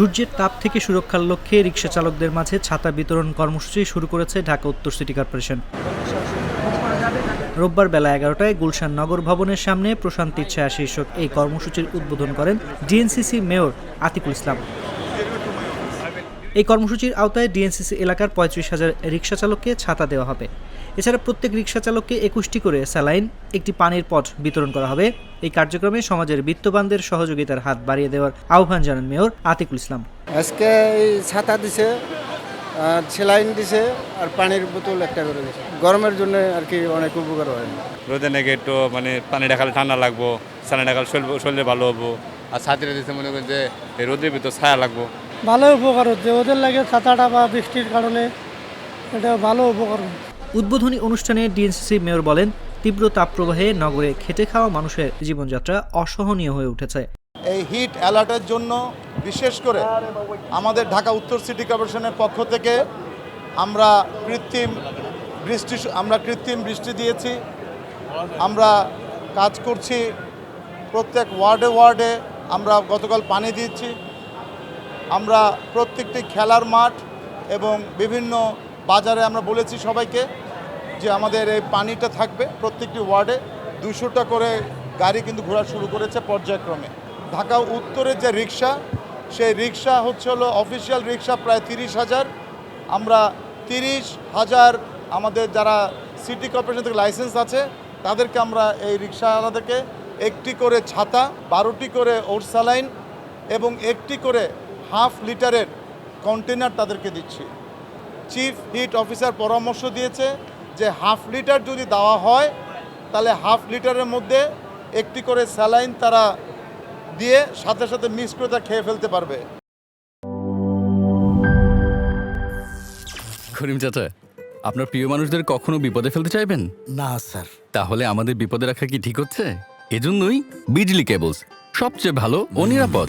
সূর্যের তাপ থেকে সুরক্ষার লক্ষ্যে রিক্সা চালকদের মাঝে ছাতা বিতরণ কর্মসূচি শুরু করেছে ঢাকা উত্তর সিটি কর্পোরেশন। রোববার বেলা এগারোটায় গুলশান নগর ভবনের সামনে প্রশান্তির ছায়া শীর্ষক এই কর্মসূচির উদ্বোধন করেন ডিএনসিসি মেয়র আতিকুল ইসলাম। এই কর্মসূচির আওতায় ডিএনসিসি এলাকার পঁয়ত্রিশ হাজার রিক্সা চালককে ছাতা দেওয়া হবে। এছাড়া প্রত্যেক রিক্সা চালককে একুশটি করে স্যালাইন একটি পানির পট বিতরণ করা হবে। এই কার্যক্রমে সমাজের বিত্তবানদের সহযোগিতার হাত বাড়িয়ে দেওয়ার আহ্বান জানান মেয়র আতিকুল ইসলাম। আজকে এই ছাতা দিছে আর সেলাইন দিছে আর পানির বোতল একটা করে দিছে। গরমের জন্য আর কি অনেক উপকার হয়। রোদে নাকি একটু মানে পানিটা খালে ঠান্ডা লাগবো সানিটা খালে শরীর শরীরে ভালো হব। আর ছাত্রীরা দিতে মনে করেন যে রোদের ভিতর ছায়া লাগবো। ভালো উপকার হচ্ছে। ওদের লাগে ছাতাটা বা বৃষ্টির কারণে এটা ভালো উপকার হচ্ছে। উদ্বোধনী অনুষ্ঠানে ডিএনসিসি মেয়র বলেন তীব্র তাপপ্রবাহে নগরে খেটে খাওয়া মানুষের জীবনযাত্রা অসহনীয় হয়ে উঠেছে। এই হিট অ্যালার্টের জন্য বিশেষ করে আমাদের ঢাকা উত্তর সিটি কর্পোরেশনের পক্ষ থেকে আমরা কৃত্রিম বৃষ্টি আমরা কৃত্রিম বৃষ্টি দিয়েছি। আমরা কাজ করছি প্রত্যেক ওয়ার্ডে ওয়ার্ডে আমরা গতকাল পানি দিচ্ছি আমরা প্রত্যেকটি খেলার মাঠ এবং বিভিন্ন বাজারে আমরা বলেছি সবাইকে যে আমাদের এই পানিটা থাকবে প্রত্যেকটি ওয়ার্ডে। দুশোটা করে গাড়ি কিন্তু ঘোরা শুরু করেছে পর্যায়ক্রমে। ঢাকা উত্তরের যে রিক্সা সেই রিক্সা হচ্ছে হলো অফিসিয়াল রিক্সা প্রায় তিরিশ হাজার। আমরা তিরিশ হাজার আমাদের যারা সিটি কর্পোরেশন থেকে লাইসেন্স আছে, তাদেরকে আমরা এই রিক্সাওয়ালাদেরকে একটি করে ছাতা, বারোটি করে ওরসালাইন এবং একটি করে হাফ লিটারের কন্টেনার তাদেরকে দিচ্ছি। চিফ হিট অফিসার পরামর্শ দিয়েছে যে হাফ লিটার যদি দেওয়া হয় তাহলে হাফ লিটারের মধ্যে একটি করে স্যালাইন তারা দিয়ে সাথে সাথে মিক্স করে তা খেয়ে ফেলতে পারবে। করিম চাচা আপনার প্রিয় মানুষদের কখনো বিপদে ফেলতে চাইবেন? না স্যার। তাহলে আমাদের বিপদে রাখা কি ঠিক হচ্ছে? এজন্যই বিজলি কেবলস সবচেয়ে ভালো ও নিরাপদ।